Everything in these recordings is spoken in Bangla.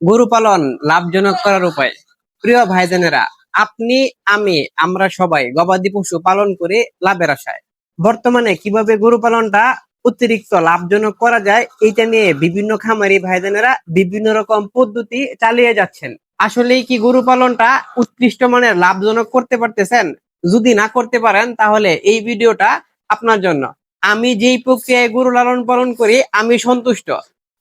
গরু পালন লাভজনক করার উপায়। প্রিয় ভাইজানেরা, আপনি, আমি, আমরা সবাই গবাদি পশু পালন করে লাভের আশায়। বর্তমানে কীভাবে গরু পালনটা অতিরিক্ত লাভজনক করা যায় এটা নিয়ে বিভিন্ন খামারি ভাইজানেরা বিভিন্ন রকম পদ্ধতি চালিয়ে যাচ্ছেন। আসলেই কি গরু পালনটা উৎকৃষ্ট মানের লাভজনক করতে পারতেছেন? যদি না করতে পারেন, তাহলে এই ভিডিওটা আপনার জন্য। আমি যেই প্রক্রিয়ায় গরু লালন পালন করি, আমি সন্তুষ্ট।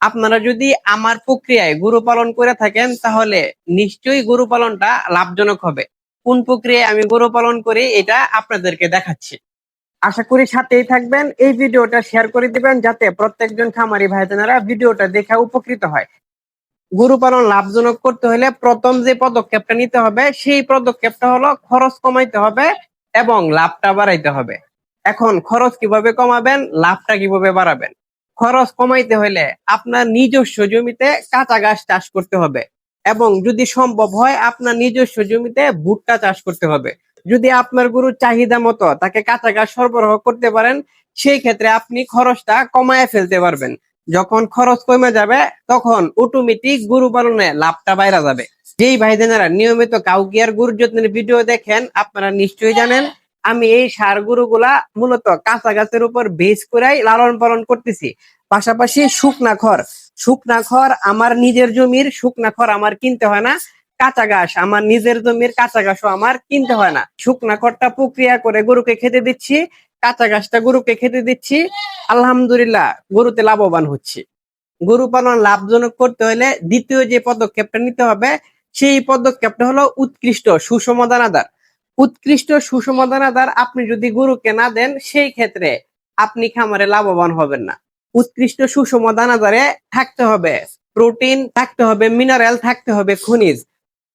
আপনারা যদি আমার প্রক্রিয়ায় গরু পালন করে থাকেন, তাহলে নিশ্চয়ই গরু পালনটা লাভজনক হবে। কোন প্রক্রিয়ায় আমি গরু পালন করি, এটা আপনাদেরকে দেখাচ্ছি। আশা করি সাথেই থাকবেন। এই ভিডিওটা শেয়ার করে দিবেন, যাতে প্রত্যেকজন খামারি ভাইজানেরা ভিডিওটা দেখে উপকৃত হয়। গরু পালন লাভজনক করতে হলে প্রথম যে পদক্ষেপটা নিতে হবে, সেই পদক্ষেপটা হলো খরচ কমাইতে হবে এবং লাভটা বাড়াইতে হবে। এখন খরচ কীভাবে কমাবেন, লাভটা কীভাবে বাড়াবেন? খরচ কমাইতে হলে আপনার নিজস্ব জমিতে কাঁচা গাছ চাষ করতে হবে। এবং যদি সম্ভব হয়, আপনার নিজস্ব জমিতে ভুট্টা চাষ করতে হবে। যদি আপনার গরুর চাহিদা মতো তাকে কাঁচা গাছ সরবরাহ করতে পারেন, সেই ক্ষেত্রে আপনি খরচটা কমায় ফেলতে পারবেন। যখন খরচ কমে যাবে, তখন অটোমেটিক গরু পালনে লাভটা বাইরা যাবে। যেই ভাইজানেরা নিয়মিত কাউকিয়ার গরুর যত্নের ভিডিও দেখেন, আপনারা নিশ্চয়ই জানেন আমি এই সার গরুগুলা মূলত কাঁচা গাছের উপর বেস করেই লালন পালন করতেছি। পাশাপাশি শুকনা খড়। শুকনা খড় আমার নিজের জমির, শুকনা খড় আমার কিনতে হয় না। কাঁচা ঘাস আমার নিজের জমির কাঁচা ঘাসও আমার কিনতে হয় না। শুকনা খড়টা প্রক্রিয়া করে গরুকে খেতে দিচ্ছি, কাঁচা ঘাসটা গরুকে খেতে দিচ্ছি। আলহামদুলিল্লাহ গরুতে লাভবান হচ্ছে। গরু পালন লাভজনক করতে হলে দ্বিতীয় যে পদক্ষেপটা নিতে হবে, সেই পদক্ষেপটা হলো উৎকৃষ্ট সুষম দানাদার। উৎকৃষ্ট সুষম আপনি যদি গরুকে না দেন, সেই ক্ষেত্রে আপনি খামারে লাভবান হবেন না। উৎকৃষ্ট সুষম থাকতে হবে, প্রোটিন থাকতে হবে, মিনারেল থাকতে হবে, খনিজ।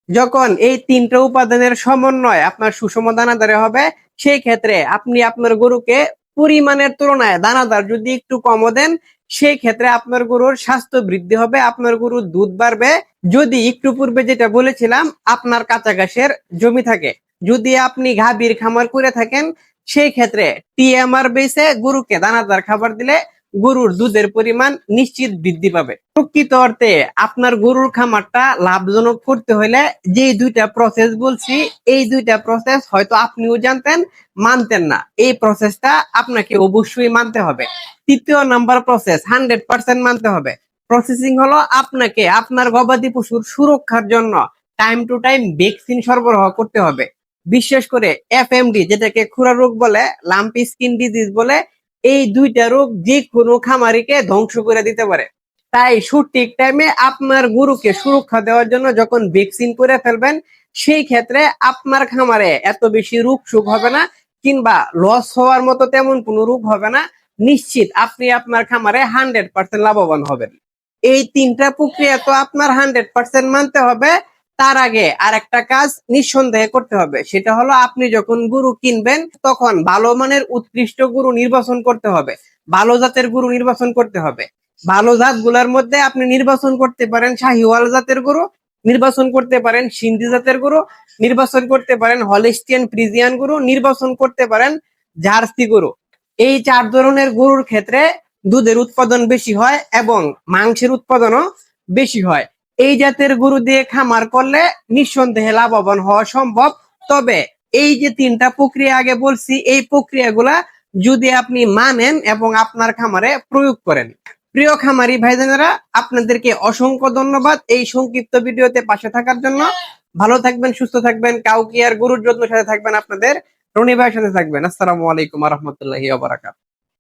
যখন এই তিনটা উপাদানের সমন্বয় আপনার সুষম দানাদারে হবে, সেই ক্ষেত্রে আপনি আপনার গরুকে পরিমাণের তুলনায় দানাদার যদি একটু কমও দেন, সেই ক্ষেত্রে আপনার গরুর স্বাস্থ্য বৃদ্ধি হবে, আপনার গরুর দুধ বাড়বে। যদি একটু পূর্বে যেটা বলেছিলাম, আপনার কাঁচা ঘাসের জমি থাকে যদি আপনি গাভীর খামার করে থাকেন, সেই ক্ষেত্রে টিএমআর বেসে গরুকে দানাদার খাবার দিলে গরুর দুধের পরিমাণ নিশ্চিত বৃদ্ধি পাবে। প্রকৃত অর্থে আপনার গরুর খামারটা লাভজনক করতে হলে যে দুইটা প্রসেস বলছি, এই দুইটা প্রসেস হয়তো আপনিও জানতেন, মানতেন না। এই প্রসেসটা আপনাকে অবশ্যই মানতে হবে। তৃতীয় নাম্বার প্রসেস হান্ড্রেড পার্সেন্ট মানতে হবে। প্রসেসিং হলো আপনাকে আপনার গবাদি পশুর সুরক্ষার জন্য টাইম টু টাইম ভ্যাকসিন সরবরাহ করতে হবে। বিশেষ করে এফ এফএমডি যেটাকে খুরা রোগ বলে লাম্পি স্কিন ডিজিজ বলে, এই দুইটা রোগ যে কোনো খামারিকে ধ্বংস করে দিতে পারে। তাই সঠিক টাইমে আপনার গরুকে সুরক্ষা দেওয়ার জন্য যখন ভ্যাকসিন করে ফেলবেন, সেই ক্ষেত্রে আপনার খামারে এত বেশি রোগ সুখ হবে না, কিংবা লস হওয়ার মতো তেমন কোনো রোগ হবে না। নিশ্চিত আপনি আপনার খামারে হান্ড্রেড পার্সেন্ট লাভবান হবেন। এই তিনটা প্রক্রিয়া তো আপনার হান্ড্রেড পার্সেন্ট মানতে হবে। তার আগে আর একটা কাজ নিঃসন্দেহে করতে হবে। সেটা হলো আপনি যখন গরু কিনবেন, তখন ভালো মানের উৎকৃষ্ট গরু নির্বাচন করতে হবে। ভালো জাতের গরু নির্বাচন করতে হবে। ভালো জাতগুলার মধ্যে আপনি নির্বাচন করতে পারেন শাহিওয়াল জাতের গরু, নির্বাচন করতে পারেন সিন্ধি জাতের গরু, নির্বাচন করতে পারেন হলিস্টিয়ান ফ্রিজিয়ান গরু, নির্বাচন করতে পারেন জার্সি গরু। এই চার ধরনের গরুর ক্ষেত্রে দুধের উৎপাদন বেশি হয় এবং মাংসের উৎপাদনও বেশি হয়। এই জাতের গরু দিয়ে খামার করলে নিঃসন্দেহে লাভবান হওয়া সম্ভব। তবে এই যে তিনটা প্রক্রিয়া আগে বলছি, এই প্রক্রিয়াগুলা যদি আপনি মানেন এবং আপনার খামারে প্রয়োগ করেন। প্রিয় খামারি ভাইজানেরা, আপনাদেরকে অসংখ্য ধন্যবাদ এই সংক্ষিপ্ত ভিডিওতে পাশে থাকার জন্য। ভালো থাকবেন, সুস্থ থাকবেন, কাউকে আর গুরুর যত্ন সাথে থাকবেন আপনাদের। রনি ভাইয়ের সাথে থাকবেন। আসসালামু আলাইকুম রহমতুল্লাহি